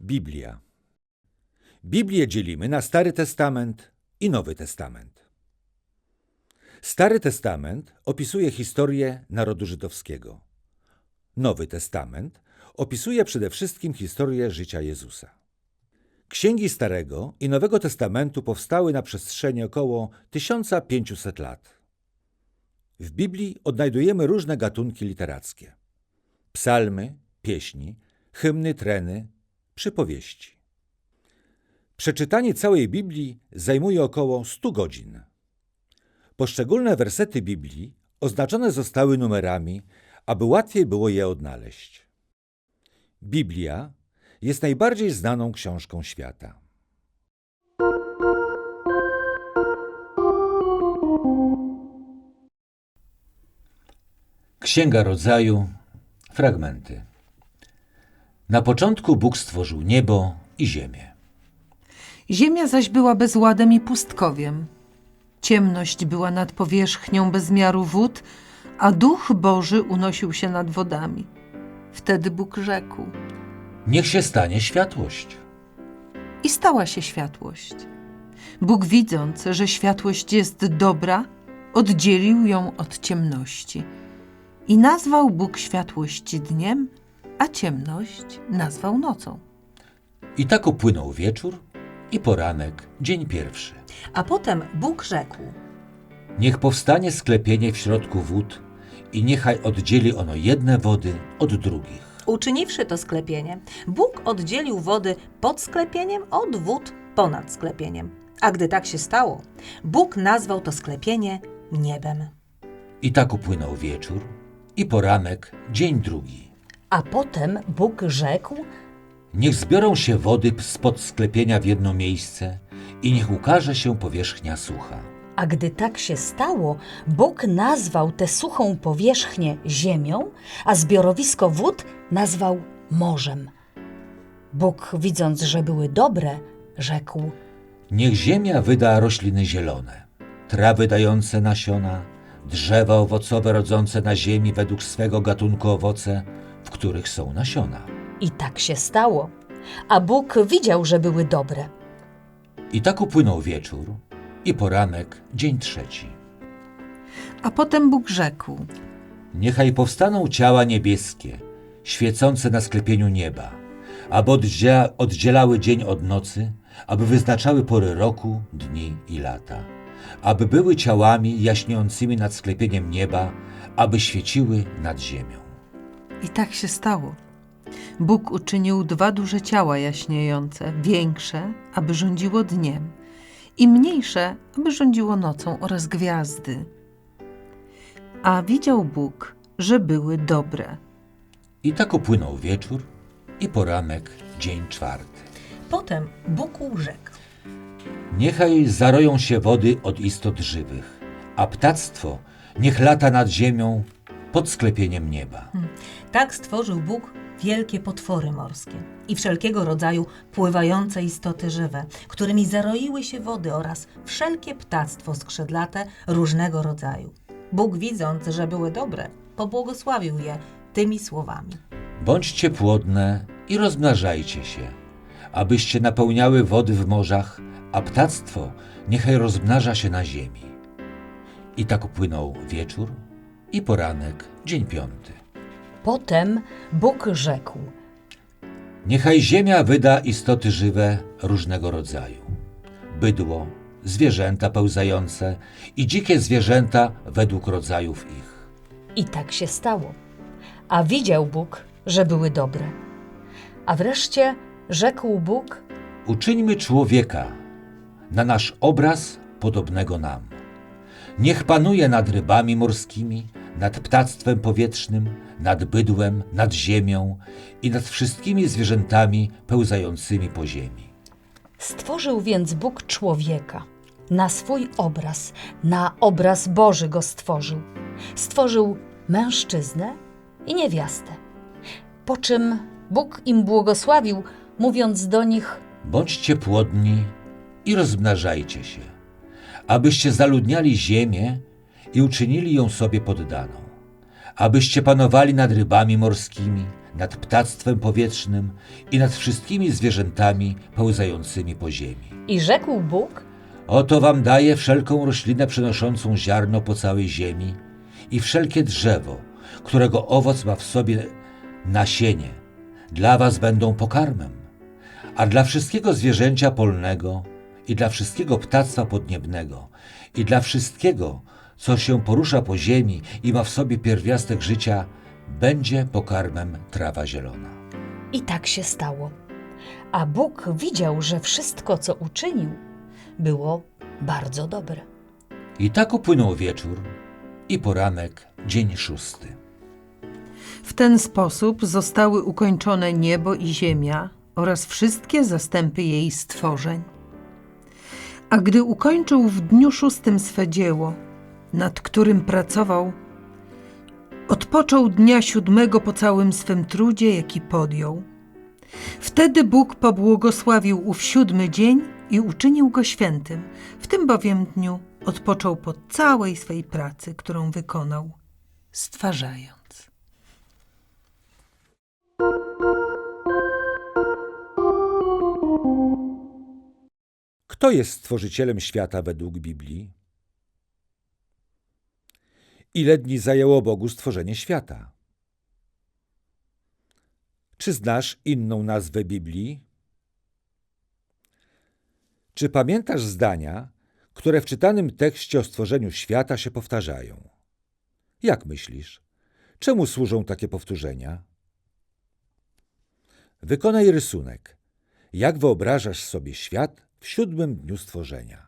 Biblia. Biblię dzielimy na Stary Testament i Nowy Testament. Stary Testament opisuje historię narodu żydowskiego. Nowy Testament opisuje przede wszystkim historię życia Jezusa. Księgi Starego i Nowego Testamentu powstały na przestrzeni około 1500 lat. W Biblii odnajdujemy różne gatunki literackie: psalmy, pieśni, hymny, treny, przypowieści. Przeczytanie całej Biblii zajmuje około 100 godzin. Poszczególne wersety Biblii oznaczone zostały numerami, aby łatwiej było je odnaleźć. Biblia jest najbardziej znaną książką świata. Księga Rodzaju, fragmenty. Na początku Bóg stworzył niebo i ziemię. Ziemia zaś była bezładem i pustkowiem. Ciemność była nad powierzchnią bezmiaru wód, a duch Boży unosił się nad wodami. Wtedy Bóg rzekł Niech się stanie światłość. i stała się światłość. Bóg widząc, że światłość jest dobra, oddzielił ją od ciemności. I nazwał Bóg światłość dniem, a ciemność nazwał nocą. I tak upłynął wieczór i poranek, dzień pierwszy. A potem Bóg rzekł: Niech powstanie sklepienie w środku wód i niechaj oddzieli ono jedne wody od drugich. Uczyniwszy to sklepienie, Bóg oddzielił wody pod sklepieniem od wód ponad sklepieniem. A gdy tak się stało, Bóg nazwał to sklepienie niebem. I tak upłynął wieczór i poranek, dzień drugi. A potem Bóg rzekł: Niech zbiorą się wody spod sklepienia w jedno miejsce i niech ukaże się powierzchnia sucha. A gdy tak się stało, Bóg nazwał tę suchą powierzchnię ziemią, a zbiorowisko wód nazwał morzem. Bóg, widząc, że były dobre, rzekł: Niech ziemia wyda rośliny zielone, trawy dające nasiona, drzewa owocowe rodzące na ziemi według swego gatunku owoce, w których są nasiona. I tak się stało. A Bóg widział, że były dobre. I tak upłynął wieczór i poranek, dzień trzeci. A potem Bóg rzekł: Niechaj powstaną ciała niebieskie, świecące na sklepieniu nieba, aby oddzia- oddzielały dzień od nocy, aby wyznaczały pory roku, dni i lata, aby były ciałami jaśniejącymi nad sklepieniem nieba, aby świeciły nad ziemią. I tak się stało. Bóg uczynił dwa duże ciała jaśniejące, większe, aby rządziło dniem, i mniejsze, aby rządziło nocą oraz gwiazdy. A widział Bóg, że były dobre. I tak upłynął wieczór i poranek, dzień czwarty. Potem Bóg rzekł: Niechaj zaroją się wody od istot żywych, a ptactwo niech lata nad ziemią pod sklepieniem nieba. Tak stworzył Bóg wielkie potwory morskie i wszelkiego rodzaju pływające istoty żywe, którymi zaroiły się wody oraz wszelkie ptactwo skrzydlate różnego rodzaju. Bóg, widząc, że były dobre, pobłogosławił je tymi słowami. Bądźcie płodne i rozmnażajcie się, abyście napełniały wody w morzach, a ptactwo niechaj rozmnaża się na ziemi. I tak upłynął wieczór i poranek, dzień piąty. Potem Bóg rzekł: Niechaj ziemia wyda istoty żywe różnego rodzaju. Bydło, zwierzęta pełzające i dzikie zwierzęta według rodzajów ich. I tak się stało. A widział Bóg, że były dobre. A wreszcie rzekł Bóg: Uczyńmy człowieka na nasz obraz podobnego nam. Niech panuje nad rybami morskimi, nad ptactwem powietrznym, nad bydłem, nad ziemią i nad wszystkimi zwierzętami pełzającymi po ziemi. Stworzył więc Bóg człowieka. Na swój obraz, na obraz Boży go stworzył. Stworzył mężczyznę i niewiastę. Po czym Bóg im błogosławił, mówiąc do nich: Bądźcie płodni i rozmnażajcie się, abyście zaludniali ziemię i uczynili ją sobie poddaną, abyście panowali nad rybami morskimi, nad ptactwem powietrznym i nad wszystkimi zwierzętami pełzającymi po ziemi. I rzekł Bóg, Oto wam daję wszelką roślinę przynoszącą ziarno po całej ziemi i wszelkie drzewo, którego owoc ma w sobie nasienie, dla was będą pokarmem, a dla wszystkiego zwierzęcia polnego i dla wszystkiego ptactwa podniebnego i dla wszystkiego, co się porusza po ziemi i ma w sobie pierwiastek życia, będzie pokarmem trawa zielona. i tak się stało. A Bóg widział, że wszystko, co uczynił, było bardzo dobre. I tak upłynął wieczór i poranek, dzień szósty. W ten sposób zostały ukończone niebo i ziemia oraz wszystkie zastępy jej stworzeń. A gdy ukończył w dniu szóstym swe dzieło, nad którym pracował, odpoczął dnia siódmego po całym swym trudzie, jaki podjął. Wtedy Bóg pobłogosławił ów siódmy dzień i uczynił go świętym. W tym bowiem dniu odpoczął po całej swej pracy, którą wykonał, stwarzając. Kto jest stworzycielem świata według Biblii? Ile dni zajęło Bogu stworzenie świata? Czy znasz inną nazwę Biblii? Czy pamiętasz zdania, które w czytanym tekście o stworzeniu świata się powtarzają? Jak myślisz, czemu służą takie powtórzenia? Wykonaj rysunek. Jak wyobrażasz sobie świat w siódmym dniu stworzenia?